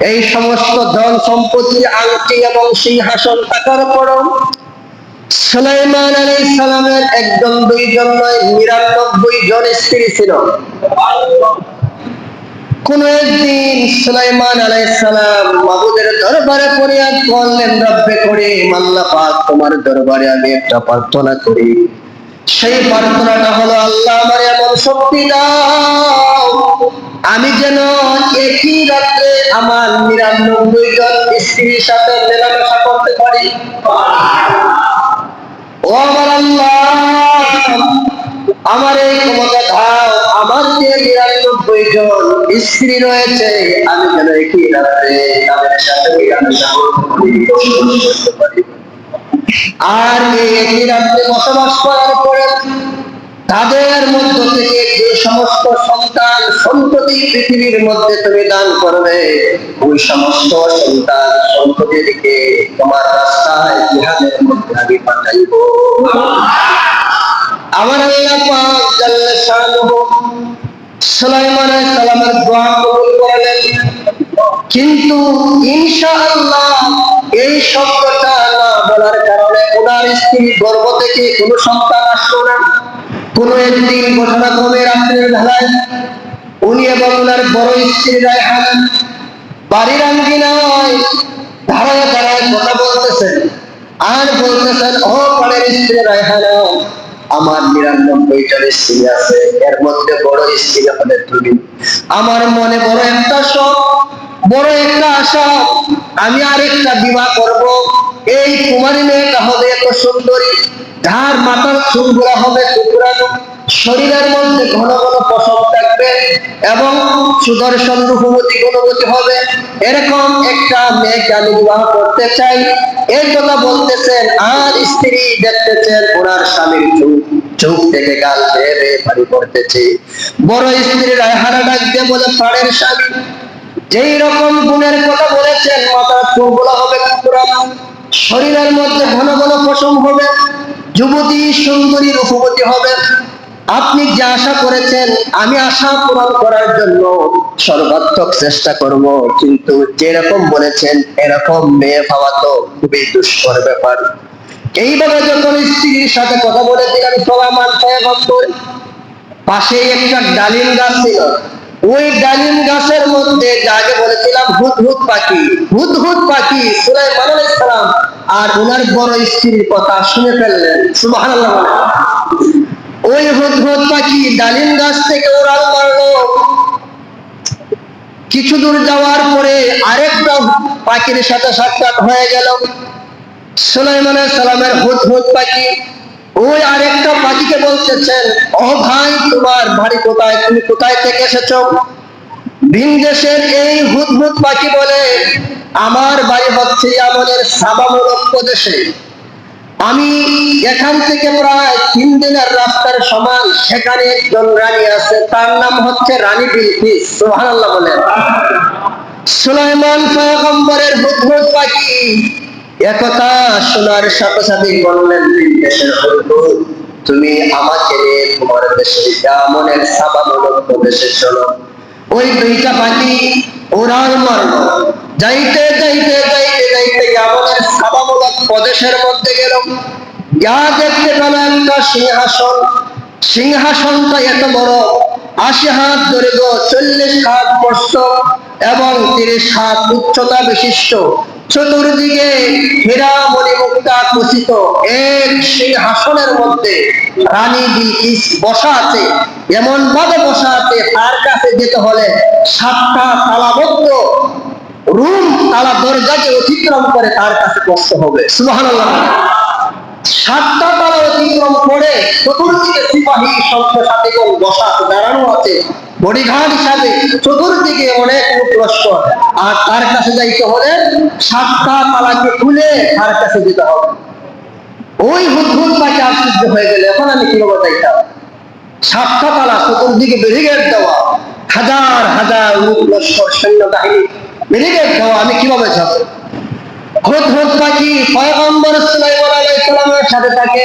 এই সমস্ত ধন সম্পত্তি আংটি এবং সিংহাসন থাকার পরও সুলাইমান আলাইহিস সালামের একজন, দুইজন নয়, নিরানব্বই জন স্ত্রী ছিল। কোন একদিন সুলাইমান আলাইহিস সালাম মাবুদের দরবারে ফরিয়াদ করলেন, রব্বে করে আল্লাহ পাক তোমার দরবারে আমি একটা প্রার্থনা করি। সেই প্রার্থনাটা হলো, আল্লাহ আমার এমন শক্তি দাও। আমি যেন একই রাত্রে আমার নিরানব্বই জন স্ত্রীর সাথে মেলামেশা করতে পারি। ও আমার আল্লাহ, আমার এই ক্ষমতা দাও। আমার যে নিরানব্বই জন স্ত্রী রয়েছে, আমি যেন একই রাত্রে তাদের সাথে মেলামেশা করতে পারি। আর এই একই রাত্রে বসবাস করার পরে তাদের মধ্য থেকে যে সমস্ত সন্তান, সন্ততি পৃথিবীর মধ্যে তুমি দান করবে, ওই সমস্ত সন্তান সন্ততিকে তোমার রাস্তায় জিহাদের মধ্যে আমি পাঠাইব। আমার আল্লাহ পাক জাল্লা শানুহু সুলাইমান সালামের দোয়া কবুল করলেন। কিন্তু ইনশাআল্লাহ এই কারণে স্ত্রী গর্ভ থেকে কোনো সন্তান আসলো না। কোন একদিন ঘটনাক্রমে রাত্রের বেলায় উনি এবং ওনার বড় স্ত্রী রায়হান বাড়ির আঙ্গিনায় ধারায় ধারায় কথা বলতেছেন। আর বলতেছেন, ও স্ত্রী আমার স্ত্রী আছে। এর মধ্যে বড় স্ত্রী হলে তুমি আমার মনে বড় একটা শখ, বড় একটা আশা। আমি আরেকটা বিবাহ করব। এই কুমারী মেয়েটা হবে এত সুন্দরী। যার মাথার চুলগুলো হবে টুকরানো শরীরের মধ্যে ঘন ঘন পশম থাকবে এবং সুদর্শন রূপবতী গুণবতী হবে। এরকম একটা মেয়েকে আমি বিবাহ করতে চাই। এই কথা বলতেছেন, আর স্ত্রী দেখতেছেন ওনার স্বামীর চোখ। চোখ থেকে গাল বেয়ে বেয়ে পানি পড়তেছে। বড় স্ত্রী রায়হারা ডাক বলে, পাড়ের স্বামী, যেই রকম গুণের কথা বলেছেন, মাথার চোখগুলো হবে কুকুরানো। শরীরের মধ্যে ঘন ঘন পশম হবে, যুবতী সুন্দরী রূপবতী হবে। আপনি যে আশা করেছেন, আমি আশা পূরণ করার জন্য সর্বাত্মক চেষ্টা করব। কিন্তু যেরকম বলেছেন, এরকম মেয়ে পাওয়া তো খুবই দুষ্কর ব্যাপার। এইভাবে যখন স্ত্রীর সাথে কথা বলেছিলাম বন্ধুর পাশেই একটা ডালিম গাছ ছিল। ওই ডালিম গাছের মধ্যে যাকে বলেছিলাম হুদহুদ পাখি হুদহুদ পাখি, সুলাইমান আলাইহিস সালাম। আর ওনার বড় স্ত্রীর কথা শুনে ফেললেন। সুবহানাল্লাহ ওই হুদহুদ পাখি ডালিম গাছ থেকে ওরাল মারলো। কিছু দূর যাওয়ার পরে আরেকটা পাখির সাথে সাক্ষাৎ হয়ে গেল। সুলাইমান সালামের হুদহুদ পাখি ওই আরেকটা পাখিকে বলতেছেন ও ভাই, তোমার বাড়ি কোথায়? তুমি কোথায় থেকে এসেছ? ভিন দেশের এই হুদহুদ পাখি বলে, আমার বাড়ি হচ্ছে আমাদের সাবামূলক প্রদেশে। আমি এখান থেকে প্রায় তিন দিনের রাস্তার সমান সেখানে একজন রানী আছে, তার নাম হচ্ছে রানী বিলকিস, সুবহানাল্লাহ বলেন। সুলাইমান পয়গম্বরের হুদহুদ পাখি একথা শোনার সাথে সাথে বললেন তিন দেশের হুদহুদ তুমি আমাকে তোমার দেশে আমনের সাবামূলক প্রদেশে চলো। ওই দুইটা পাখি ওরাল মারলো। যাইতে যাইতে যাইতে যাইতে আমাদের সাবামূলক প্রদেশের মধ্যে গেল। যা দেখতে পেল একটা সিংহাসন। সিংহাসনটা এত বড়। আশি হাত দৈর্ঘ্য, চল্লিশ হাত প্রস্থ এবং তিরিশ হাত উচ্চতা বিশিষ্ট। চতুর্দিকে হীরা মণিমুক্তা খচিত এক সিংহাসনের মধ্যে রানী বিলকিস বসা আছে। এমন ভাবে বসা আছে, তার কাছে যেতে হলে সাতটা তালাবদ্ধ রুম তালা দরজাকে অতিক্রম করে তার কাছে কষ্ট হবে। সুবহানাল্লাহ। সাতটা তালা অতিক্রম করে চতুর্দিকে সিপাহী সভ্য সাথীগণ বসা আছে, দাঁড়ানো আছে। বডিঘাট হিসাবে চতুর্দিকে অনেক লোক আর তার কাছে যাইতে হলে সাতটা তালাকে খুলে তার কাছে যেতে হবে। ওই হুদহুদ পাখি আশ্চর্য হয়ে গেলে এখন আমি কীভাবে যাইতাম? সাতটা তালা, চতুর্দিকে ব্যারিকেড দেওয়া, হাজার হাজার লোক লস্কর সৈন্য বাহিনী ব্যারিকেড দেওয়া, আমি কীভাবে যাব? হুদহুদ পাখি পয়গম্বর সুলাইমান আলাইহিস সালামের সাথে থাকে।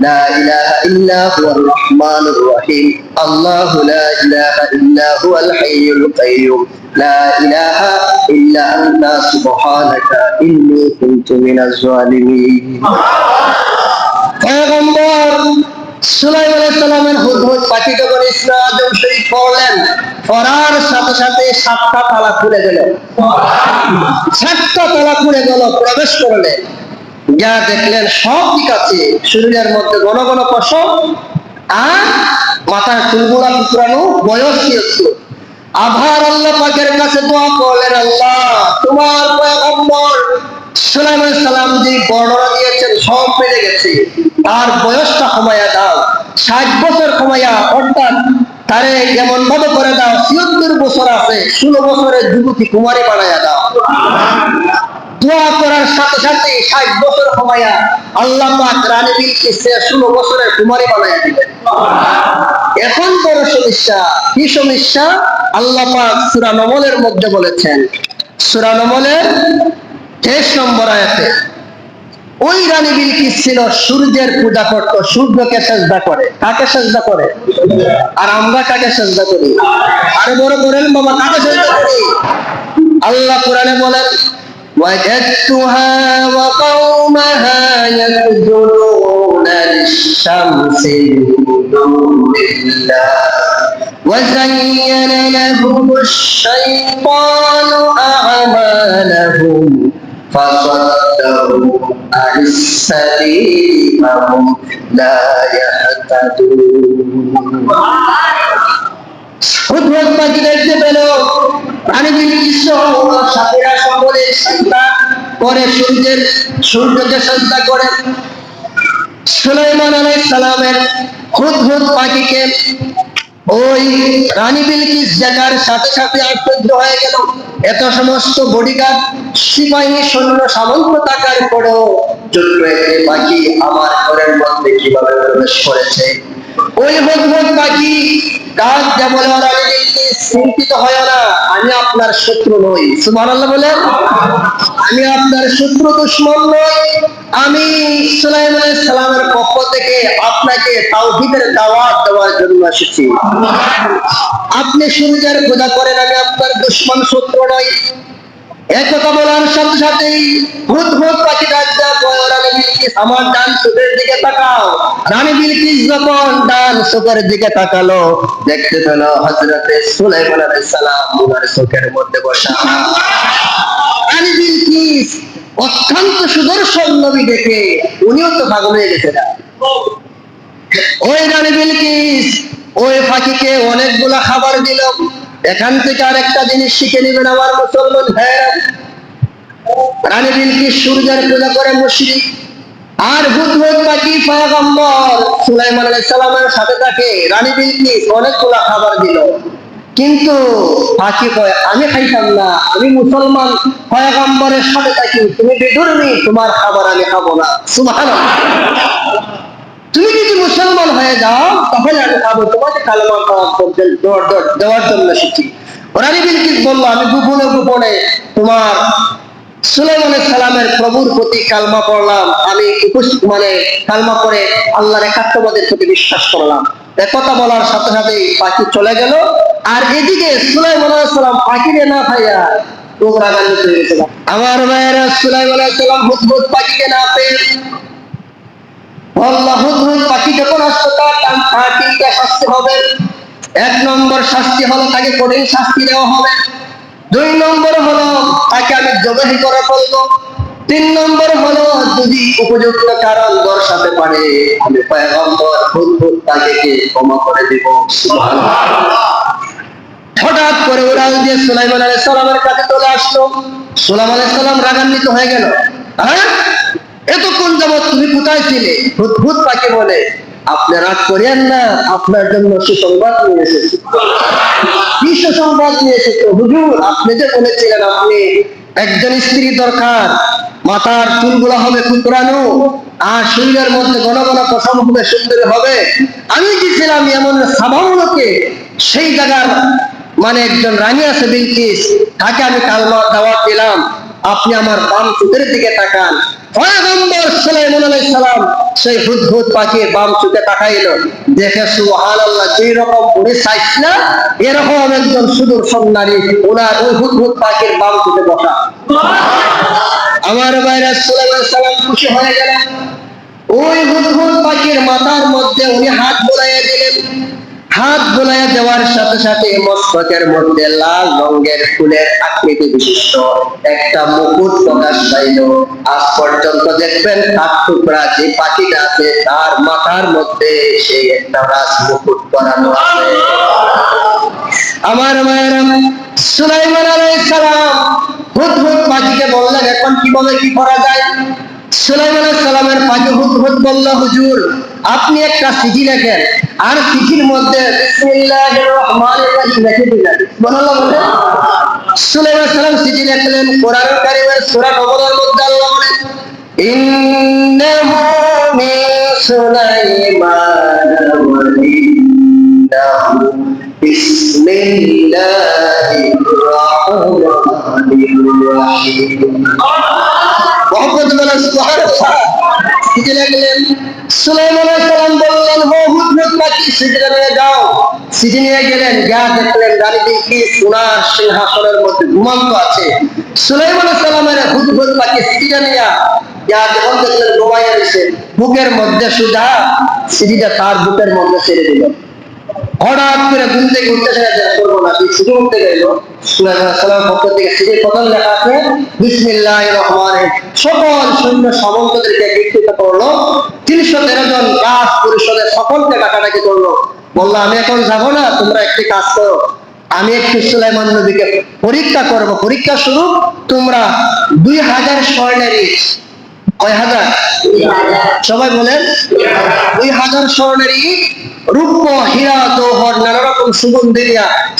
لا إله إلا هو الرحمن الرحيم الله لا إله إلا هو الحي القيوم لا إله إلا أنت سبحانك إني كنت من الظالمين পয়গম্বর সুলাইম আলাইহিস সালামের হুদহুদ পাখি যখন ইসরা আদম শরীফ পড়লেন পড়ার সাথে সাথে সাতটা তালা খুলে গেল সাতটা তালা খুলে গেল প্রবেশ করলেন যা দেখলেন সব ঠিক আছে। শরীরের মধ্যে ঘন ঘন পশম আর মাথার চুলগুলা টুকরানো বয়স হচ্ছে আভার আল্লাহ পাকের কাছে দোয়া করলেন, আল্লাহ, তোমার পয়গম্বর সুলাইমান সালাম যে বর্ণনা দিয়েছেন, সব বেড়ে গেছে। তার বয়সটা কমাইয়া দাও, ষাট বছর কমাইয়া, অর্থাৎ তারে যেমন ভাবে করে দাও, ছিয়াত্তর বছর আছে, ষোলো বছরের যুবতী কুমারী বানাইয়া দাও। দোয়া করার সাথে সাথে ষাট বছর কমাইয়া আল্লাহ পাক রানী বিলকিসকে ষোলো বছরের কুমারী বানাইয়া দিলেন। এখন বড় সমস্যা, কি সমস্যা? আল্লাহ পাক সূরা নমলের মধ্যে বলেছেন, সূরা নমলের তেইশ নম্বর আয়াতে, ওই রানী বিলকিস ছিল? সূর্যের পূজা করত, সূর্যকে সেজদা করে। কাকে সেজদা করে? আর আমরা কাকে সেজদা করি? আরে বড় বলেন বাবা, কাকে সেজদা করি? আল্লাহ কোরআনে বলেন وجدتها وقومها يسجدون للشمس من الله. وزين لهم الشيطان أعمالهم فصدهم عن السبيل فهم لا يهتدون. দেখতে পেল। ওই রানী সাথে সাথে আশ্চর্য হয়ে গেল। এত সমস্ত বডিগার্ড সিপাহী সৈন্য সামন্ত থাকার পরেও ছোট্ট পাখি আমার ঘরের মধ্যে কীভাবে প্রবেশ করেছে? ওই হুদহুদ পাখি কাজ যা বলে রানী বিলকিস চিন্তিত হয় না, আমি আপনার শত্রু নই। সুবহানাল্লাহ বলেন? আমি আপনার শত্রু দুশ্মন নই। আমি সুলাইমান সালামের পক্ষ থেকে আপনাকে তাওহীদের দাওয়াত দেওয়ার জন্য এসেছি। আপনি সূর্যের পূজা করেন, আমি আপনার দুশ্মন শত্রু নই। বলার সাথে সাথেই পাখি বিলকিস আমার ডান চোখের দিকে তাকাও। রানী বিলকিস যখন ডান চোখের দিকে তাকালো, দেখতে পেল সুলাইমান আলাইহিস সালাম ওনার চোখের মধ্যে বসা। রানী বিলকিস অত্যন্ত সুদর্শন নবী দেখে উনিও তো পাগল হয়ে গেছে ওই রানী বিলকিস, ওই পাখিকে অনেকগুলা খাবার দিল। এখান থেকে আরেকটা জিনিস শিখে নেবেন আমার মুসলমান ভাইয়েরা। রানী বিলকিস সূর্যের পূজা করে মুশরিক আর হুদহুদ পাখি পয়গম্বর সুলাইমান আলাইহিস সালামের সাথে থাকে রানী বিলকিস অনেকগুলা খাবার দিল। কিন্তু পাখি কয়, আমি খাইতাম না, আমি মুসলমান পয়গম্বরের সাথে থাকি তুমি বেদুরনি তোমার খাবার আমি খাব না। সুবহানাল্লাহ। তুমি যদি মুসলমান হয়ে যাও তাহলে আমি খাব তোমাকে কালেমা দেওয়ার দেওয়ার জন্য শিখি। রানী বিলকিস বলল? আমি গোপনে গোপনে তোমার সুলাইমান সালামের প্রভুর প্রতি কালমা পড়লাম। আমি উপস্থিত মানে কালমা করে আল্লাহর একাত্মবাদের প্রতি বিশ্বাস করলাম। একথা বলার সাথে সাথে পাখি চলে গেল। আর এদিকে সুলাইমান সালাম পাখিরে না ভাইয়া তোমরা আমার ভাইয়েরা সুলাইমান সালাম হুদহুদ পাখিকে না পেয়ে পাখি যখন আসতো তার পাখিকে শাস্তি হবে? এক নম্বর শাস্তি হলো তাকে কঠিন শাস্তি দেওয়া হবে। দুই নম্বর হলো তাকে আমি জবাহি তিন নম্বর হলো যদি উপযুক্ত কারণ দর্শাতে পারে, আমি পয়গম্বর হুদহুদ তাকে ক্ষমা করে দিব? হঠাৎ করে উড়াল দিয়ে সুলাইমান কাছে চলে আসলো। সুলাইমান আলাইহিস সালাম রাগান্বিত হয়ে গেল। হ্যাঁ? এতক্ষণ যাবৎ তুমি কোথায় ছিলে? ভূত পাখি বলে। আপনি রাগ করিয়েন না, আপনার জন্য সুসংবাদ নিয়ে এসেছি। কি সুসংবাদ নিয়ে এসেছ? হুজুর, আপনি যে বলেছিলেন আপনি একজন স্ত্রী দরকার, মাথার চুলগুলো হবে কুকরানো আর শরীরের মধ্যে ঘন ঘন পশম হবে, সুন্দর হবে। আমি গেছিলাম এমন সামাউলকে সেই জায়গার মানে একজন রানী আছে বিলকিস, তাকে আমি কালমা দাওয়াত দিলাম। আপনি আমার বাম চোখের দিকে তাকান। পয়গম্বর সুলাইমান আলাইহিস সালাম সেই হুদহুদ পাখির বাম চোখে তাকাইলো। দেখে সুবহানাল্লাহ যেই রকম উনি চাইছ না, এরকম একজন সুদর্শন নারী ওনার ওই হুদহুদ পাখির বাম চোখে বসা। আমার বাইরে সুলাইমান সালাম খুশি হয়ে গেলেন। ওই হুদহুদ পাখির মাথার মধ্যে উনি হাত বোলাইয়া দিলেন। হাত বোলাইয়া দেওয়ার সাথে সাথে মস্তকের মধ্যে লাল রঙের ফুলের আকৃতি বিশিষ্ট একটা মুকুট প্রকাশ পাইল। আজ পর্যন্ত দেখবেন কাঠ টুকরা যে পাখিটা আছে, তার মাথার মধ্যে সেই একটা রাজ মুকুট করানো আছে। আমার মায়ের, সুলাইমান আলাইহিস সালাম হুদহুদ পাখিকে বললেন, এখন কীভাবে কি করা যায়? সুলাইমান আলাইহিস সালামের পাখি হুদহুদ বলল, হুজুর আপনি একটা চিঠি লেখেন, আর চিঠির মধ্যে লিখে চিঠি লেখলেন, কোরআন কারিমের সূরা নবরের মধ্যে আল্লাহ বলেন মিন সুলাইমান চিঠি লাগলেন সুলাইমান বললেন হো হুজুর পাখি চিঠিটা নিয়ে যাও? নিয়ে গেলেন যা দেখলেন রানী কি সোনার সিংহাসনের মধ্যে ঘুমন্ত আছে। সুলাইমান সালামের হুদহুদ পাখি চিঠিটা নিয়ে যা যখন দেখলেন ঘুমাইয়া রয়েছে বুকের মধ্যে সুধা চিঠিটা তার বুকের মধ্যে ছেড়ে দিল। হঠাৎ করে ঘুম থেকে উঠতে করব না। তুই ছুটি উঠতে গেল সালাম পক্ষ থেকে প্রথম লেখা আছে বিসমিল্লাহ রহমান সকল সৈন্য সামন্তদেরকে বিকৃত করল। তিনশো তেরো জন গাছ পরিষদের সকলকে ডাকাডাকি করল। বলল আমি এখন যাব না তোমরা একটি কাজ করো। আমি একটু সুলাইমান নবীকে পরীক্ষা করব। পরীক্ষা শুরু তোমরা দুই হাজার স্বর্ণের ইট। কয় হাজার? সবাই বলেন দুই হাজার স্বর্ণের ইট রূপ হীরা নানা রকম সুগন্ধি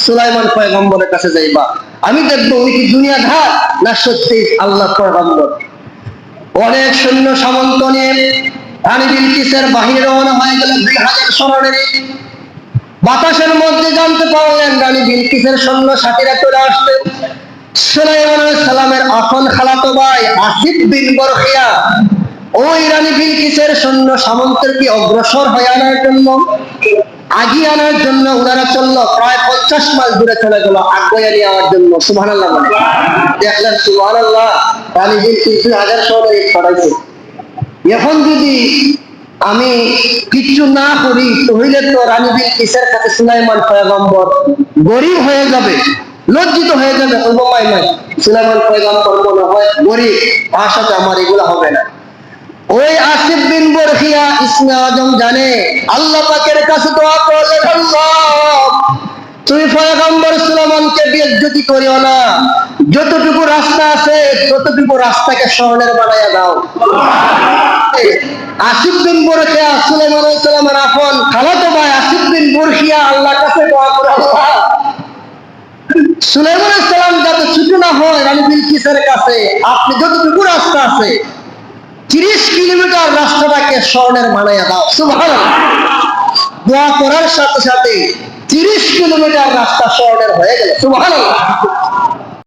সুলাইমান পয়গম্বরের কাছে যাইবা। আমি দেখব উনি কি দুনিয়া না সত্যি আল্লাহ পয়গম্বর। অনেক সৈন্য সামন্ত নিয়ে বিলকিসের বাহিরে রওনা হয়ে গেল দুই হাজার স্মরণের বাতাসের মধ্যে জানতে পারলেন রানী বিলকিসের সৈন্য সাথীরা চলে আসছে। সুলাইমান সালামের আপন খালাতো ভাই আসিফ বিন বরখিয়া ওই রানী বিলকিসের সৈন্য সামন্তের কি অগ্রসর হয়ে আনার জন্য, আগিয়ে আনার জন্য ওনারা চলল প্রায় পঞ্চাশ মাইল দূরে চলে গেল, আগ্রহ নিয়ে আনার জন্য। সুবহানাল্লাহ বলে দেখলেন, সুবহানাল্লাহ, রানী বিলকিস দুই হাজার শহরে ছড়াইছে। এখন যদি আমি কিচ্ছু না করি, তাহলে তো রানী বিলকিসের কাছে সুলাইমান পয়গম্বর গরিব হয়ে যাবে, লজ্জিত হয়ে যাবে সুলাইমান পয়গম্বর মনে হয় গরিব ভাষাতে আমার এগুলো হবে না। ওই আসিফ বিন বরখিয়া ইসমে আজম জানে, আল্লাহ পাকের কাছে দোয়া করলেন আল্লাহ তুমি পয়গম্বর সুলাইমানকে বেজ্জতি করিও না। যতটুকু রাস্তা আছে, ততটুকু রাস্তাকে স্বর্ণের বানাইয়া দাও। আসিফ বিন বরখিয়া আলাইহিস সালামের আপন খালাতো ভাই আসিফ বিন বরখিয়া আল্লাহর কাছে আল্লাহ সুলাইমান সালাম যাতে ছুটি না হয় রানী বিলকিসের কাছে, আপনি যতটুকু রাস্তা আছে তিরিশ কিলোমিটার রাস্তাটাকে স্বর্ণের বানাইয়া দাও, সুবহানাল্লাহ। দোয়া করার সাথে সাথে তিরিশ কিলোমিটার রাস্তা স্বর্ণের হয়ে গেল, সুবহানাল্লাহ।